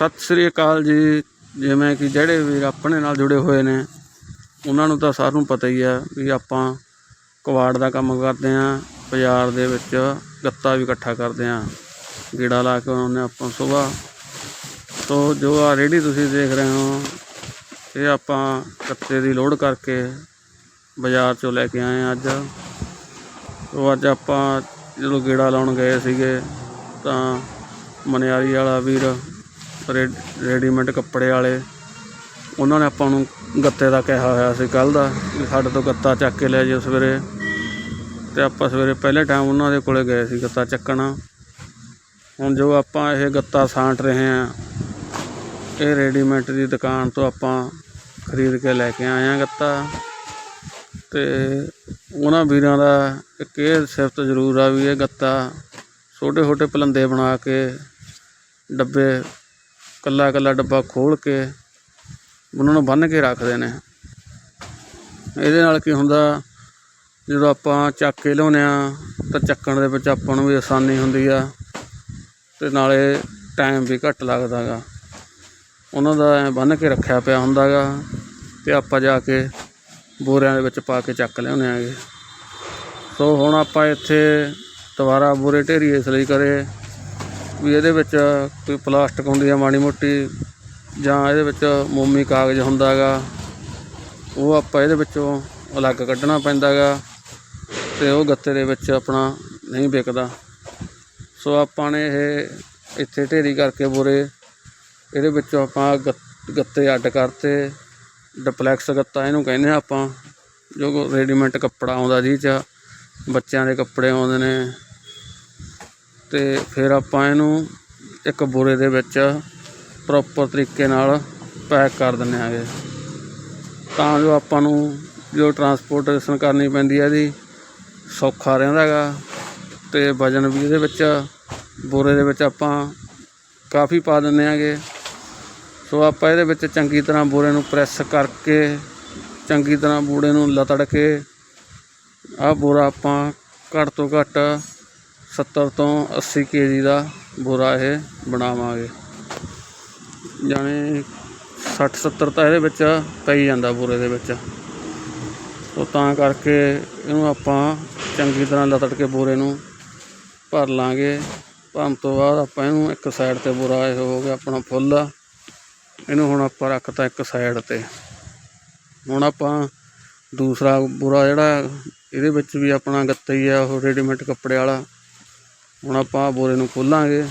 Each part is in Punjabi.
ਸਤਿ ਸ੍ਰੀ ਅਕਾਲ ਜੀ। ਜਿਵੇਂ ਕਿ ਜਿਹੜੇ ਵੀਰ ਆਪਣੇ ਨਾਲ ਜੁੜੇ ਹੋਏ ਨੇ, ਉਹਨਾਂ ਨੂੰ ਤਾਂ ਸਾਰਿਆਂ ਨੂੰ ਪਤਾ ਹੀ ਆ ਵੀ ਆਪਾਂ ਕਵਾੜ ਦਾ ਕੰਮ ਕਰਦੇ ਆਂ ਬਾਜ਼ਾਰ ਦੇ ਵਿੱਚ ਗੱਤਾ ਵੀ ਇਕੱਠਾ ਕਰਦੇ ਆਂ ਗੇੜਾ ਲਾ ਕੇ ਆਉਂਦੇ ਆਪਾਂ ਸਵੇਰ। ਤੋ ਜੋ ਆ ਰੇੜੀ ਤੁਸੀਂ ਦੇਖ ਰਹੇ ਹੋ, ਇਹ ਆਪਾਂ ਗੱਤੇ ਦੀ ਲੋਡ ਕਰਕੇ ਬਾਜ਼ਾਰ ਚੋਂ ਲੈ ਕੇ ਆਏ ਹਾਂ ਅੱਜ। ਉਹ ਅੱਜ ਆਪਾਂ ਜਦੋਂ ਗੇੜਾ ਲਾਉਣ ਗਏ ਸੀਗੇ, ਤਾਂ ਮਨਿਆਰੀ ਵਾਲਾ ਵੀਰ ਰੈਡੀਮੇਡ ਕੱਪੜੇ ਵਾਲੇ। ਉਹਨਾਂ ਨੇ ਆਪਾਂ ਨੂੰ ਗੱਤੇ ਦਾ ਕਿਹਾ ਹੋਇਆ ਸੀ ਕੱਲ ਦਾ ਵੀ ਸਾਡੇ ਤੋਂ ਗੱਤਾ ਚੱਕ ਕੇ ਲੈ ਜਿਓ ਸਵੇਰੇ। ਤੇ ਆਪਾਂ ਸਵੇਰੇ ਪਹਿਲੇ ਟਾਈਮ ਉਹਨਾਂ ਦੇ ਕੋਲੇ ਗਏ ਸੀ ਗੱਤਾ ਚੱਕਣਾ। ਹੁਣ ਜੋ ਆਪਾਂ ਇਹ ਗੱਤਾ ਸਾਂਟ ਰਹੇ ਹਾਂ, ਇਹ ਰੈਡੀਮੇਡ ਦੀ ਦੁਕਾਨ ਤੋਂ ਆਪਾਂ ਖਰੀਦ ਕੇ ਲੈ ਕੇ ਆਏ ਹਾਂ ਗੱਤਾ। ਤੇ ਉਹਨਾਂ ਵੀਰਾਂ ਦਾ ਇੱਕ ਇਹ ਸਿਫਤ ਜ਼ਰੂਰ ਆ ਵੀ ਇਹ ਗੱਤਾ ਛੋਟੇ ਛੋਟੇ ਪਲੰਦੇ ਬਣਾ ਕੇ ਡੱਬੇ ਕੱਲਾ ਕੱਲਾ ਡੱਬਾ ਖੋਲ ਕੇ ਉਹਨਾਂ ਨੂੰ ਬੰਨ੍ਹ ਕੇ ਰੱਖਦੇ ਨੇ। ਇਹਦੇ ਨਾਲ ਕੀ ਹੁੰਦਾ, ਜਦੋਂ ਆਪਾਂ ਚੱਕ ਕੇ ਲਿਆਉਂਦੇ ਆ ਤਾਂ ਚੱਕਣ ਦੇ ਵਿੱਚ ਆਪਾਂ ਨੂੰ ਵੀ ਆਸਾਨੀ ਹੁੰਦੀ ਆ ਤੇ ਨਾਲੇ ਟਾਈਮ ਵੀ ਘੱਟ ਲੱਗਦਾ ਗਾ। ਉਹਨਾਂ ਦਾ ਐਂ ਬੰਨ੍ਹ ਕੇ ਰੱਖਿਆ ਪਿਆ ਹੁੰਦਾ ਗਾ ਤੇ ਆਪਾਂ ਜਾ ਕੇ ਬੋਰਿਆਂ ਦੇ ਵਿੱਚ ਪਾ ਕੇ ਚੱਕ ਲਿਆਉਂਦੇ ਆਂਗੇ ਸੋ ਹੁਣ ਆਪਾਂ ਇੱਥੇ ਦੁਬਾਰਾ ਬੋਰੇ ਢੇਰੀ ਇਸ ਲਈ ਕਰੇ ਵੀ ਇਹਦੇ ਵਿੱਚ ਕੋਈ ਪਲਾਸਟਿਕ ਹੁੰਦੀ ਆ ਮਾੜੀ ਮੋਟੀ ਜਾਂ ਇਹਦੇ ਵਿੱਚ ਮੋਮੀ ਕਾਗਜ਼ ਹੁੰਦਾ ਗਾ ਉਹ ਆਪਾਂ ਇਹਦੇ ਵਿੱਚੋਂ ਅਲੱਗ ਕੱਢਣਾ ਪੈਂਦਾ ਗਾ ਤੇ ਉਹ ਗੱਤੇ ਦੇ ਵਿੱਚ ਆਪਣਾ ਨਹੀਂ ਵਿਕਦਾ। ਸੋ ਆਪਾਂ ਨੇ ਇਹ ਇੱਥੇ ਢੇਰੀ ਕਰਕੇ ਬੁਰੇ, ਇਹਦੇ ਵਿੱਚੋਂ ਆਪਾਂ ਗੱਤ- ਗੱਤੇ ਅੱਡ ਕਰਤੇ, ਡਪਲੈਕਸ ਗੱਤਾ ਇਹਨੂੰ ਕਹਿੰਦੇ ਆ ਆਪਾਂ, ਜੋ ਰੈਡੀਮੇਡ ਕੱਪੜਾ ਆਉਂਦਾ ਜੀ ਚ, ਬੱਚਿਆਂ ਦੇ ਕੱਪੜੇ ਆਉਂਦੇ ਨੇ ਅਤੇ ਫਿਰ ਆਪਾਂ ਇਹਨੂੰ ਇੱਕ ਬੋਰੇ ਦੇ ਵਿੱਚ ਪ੍ਰੋਪਰ ਤਰੀਕੇ ਨਾਲ ਪੈਕ ਕਰ ਦਿੰਦੇ ਆਂਗੇ ਤਾਂ ਜੋ ਆਪਾਂ ਨੂੰ ਜੋ ਟਰਾਂਸਪੋਰਟੇਸ਼ਨ ਕਰਨੀ ਪੈਂਦੀ ਹੈ ਇਹਦੀ, ਸੌਖਾ ਰਹਿੰਦਾ ਗਾ ਅਤੇ ਵਜਨ ਵੀ ਇਹਦੇ ਵਿੱਚ, ਬੋਰੇ ਦੇ ਵਿੱਚ ਆਪਾਂ ਕਾਫੀ ਪਾ ਦਿੰਦੇ ਆਂਗੇ ਸੋ ਆਪਾਂ ਇਹਦੇ ਵਿੱਚ ਚੰਗੀ ਤਰ੍ਹਾਂ ਬੋਰੇ ਨੂੰ ਪ੍ਰੈਸ ਕਰਕੇ, ਚੰਗੀ ਤਰ੍ਹਾਂ ਬੂੜੇ ਨੂੰ ਲਤੜ ਕੇ ਆਹ ਬੋਰਾ ਆਪਾਂ ਘੱਟ ਤੋਂ ਘੱਟ 70 ਤੋਂ 80 ਕੇਜੀ ਦਾ ਬੋਰਾ ਇਹ ਬਣਾਵਾਂਗੇ। ਜਾਣੀ 60 70 ਤਾਂ ਇਹਦੇ ਵਿੱਚ ਪਈ ਜਾਂਦਾ ਬੋਰੇ ਦੇ ਵਿੱਚ। ਸੋ ਤਾਂ ਕਰਕੇ ਇਹਨੂੰ ਆਪਾਂ ਚੰਗੀ ਤਰ੍ਹਾਂ ਲਤੜ ਕੇ ਬੋਰੇ ਨੂੰ ਭਰ ਲਾਂਗੇ। ਭਰਨ ਤੋਂ ਬਾਅਦ ਆਪਾਂ ਇਹਨੂੰ ਇੱਕ ਸਾਈਡ ਤੇ ਬੋਰਾ ਇਹ ਹੋ ਗਿਆ ਆਪਣਾ ਫੁੱਲ। ਇਹਨੂੰ ਹੁਣ ਆਪਾਂ ਰੱਖਤਾ ਇੱਕ ਸਾਈਡ ਤੇ। ਹੁਣ ਆਪਾਂ ਦੂਸਰਾ ਬੁਰਾ ਜਿਹੜਾ ਇਹਦੇ ਵਿੱਚ ਵੀ ਆਪਣਾ ਗੱਤਾ ਹੀ ਆ, ਉਹ ਰੈਡੀਮੇਡ ਕੱਪੜੇ ਵਾਲਾ ਹੁਣ ਆਪਾਂ ਬੋਰੇ ਨੂੰ ਖੋਲਾਂਗੇ।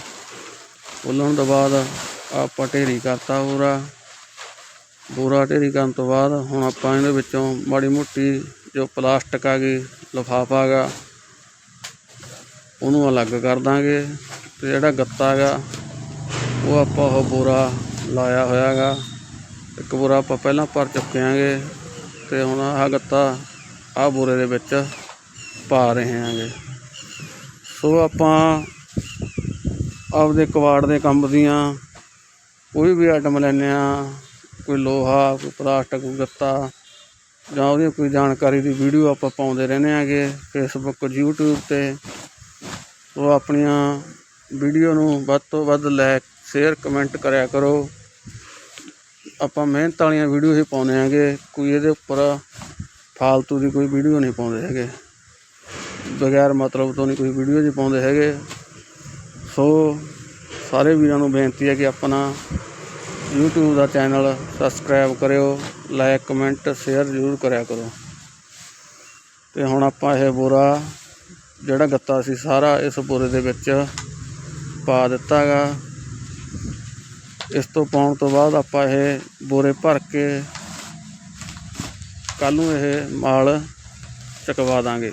ਖੋਲ੍ਹਣ ਤੋਂ ਬਾਅਦ ਆਪਾਂ ਢੇਰੀ ਕਰਤਾ ਬੋਰਾ। ਬੋਰਾ ਢੇਰੀ ਕਰਨ ਤੋਂ ਬਾਅਦ ਹੁਣ ਆਪਾਂ ਇਹਦੇ ਵਿੱਚੋਂ ਮਾੜੀ ਮੋਟੀ ਜੋ ਪਲਾਸਟਿਕ ਆ ਗਈ, ਲਿਫਾਫਾ ਗਾ, ਉਹਨੂੰ ਅਲੱਗ ਕਰ ਦਾਂਗੇ। ਤੇ ਜਿਹੜਾ ਗੱਤਾ ਗਾ, ਉਹ ਆਪਾਂ ਉਹ ਬੋਰਾ ਲਾਇਆ ਹੋਇਆ ਗਾ। ਇੱਕ ਬੋਰਾ ਆਪਾਂ ਪਹਿਲਾਂ ਭਰ ਚੁੱਕੇ ਆਂਗੇ ਤੇ ਹੁਣ ਆਹ ਗੱਤਾ ਆਹ ਬੋਰੇ ਦੇ ਵਿੱਚ ਪਾ ਰਹੇ ਆਂਗੇ। ਸੋ ਆਪਾਂ ਆਪਦੇ ਕਵਾੜ ਦੇ ਕੰਮ ਦੀਆਂ ਕੋਈ ਵੀ ਆਈਟਮ ਲੈਂਦੇ ਆ ਕੋਈ ਲੋਹਾ, ਕੋਈ ਪਲਾਸਟਿਕ, ਕੋਈ ਗੱਤਾ ਜਾਂ ਉਹਦੀ ਕੋਈ ਜਾਣਕਾਰੀ ਦੀ ਵੀਡੀਓ ਆਪਾਂ ਪਾਉਂਦੇ ਰਹਿੰਦੇ ਆਂਗੇ ਫੇਸਬੁੱਕ YouTube ਤੇ। ਉਹ ਆਪਣੀਆਂ ਵੀਡੀਓ ਨੂੰ ਵੱਧ ਤੋਂ ਵੱਧ ਲਾਈਕ ਸ਼ੇਅਰ ਕਮੈਂਟ ਕਰਿਆ ਕਰੋ। ਆਪਾਂ ਮਿਹਨਤ ਵਾਲੀਆਂ ਵੀਡੀਓ ਹੀ ਪਾਉਂਦੇ ਆਂਗੇ ਕੋਈ ਇਹਦੇ ਉੱਪਰ ਫਾਲਤੂ ਦੀ ਕੋਈ ਵੀਡੀਓ ਨਹੀਂ ਪਾਉਂਦੇ ਹੈਗੇ। ਬਗੈਰ ਮਤਲਬ ਤੋਂ ਨਹੀਂ ਕੋਈ ਵੀਡੀਓ ਜੀ ਪਾਉਂਦੇ ਹੈਗੇ। ਸੋ ਸਾਰੇ ਵੀਰਾਂ ਨੂੰ ਬੇਨਤੀ ਹੈ ਕਿ ਆਪਣਾ YouTube ਦਾ ਚੈਨਲ ਸਬਸਕ੍ਰਾਈਬ ਕਰਿਓ ਲਾਈਕ ਕਮੈਂਟ ਸ਼ੇਅਰ ਜ਼ਰੂਰ ਕਰਿਆ ਕਰੋ। ਤੇ ਹੁਣ ਆਪਾਂ ਇਹ ਬੋਰਾ ਜਿਹੜਾ ਗੱਤਾ ਸੀ ਸਾਰਾ ਇਸ ਬੋਰੇ ਦੇ ਵਿੱਚ ਪਾ ਦਿੱਤਾ ਗਾ ਇਸ ਤੋਂ ਪਾਉਣ ਤੋਂ ਬਾਅਦ ਆਪਾਂ ਇਹ ਬੋਰੇ ਭਰ ਕੇ ਕੱਲ ਨੂੰ ਇਹ ਮਾਲ ਚਕਵਾ ਦਾਂਗੇ।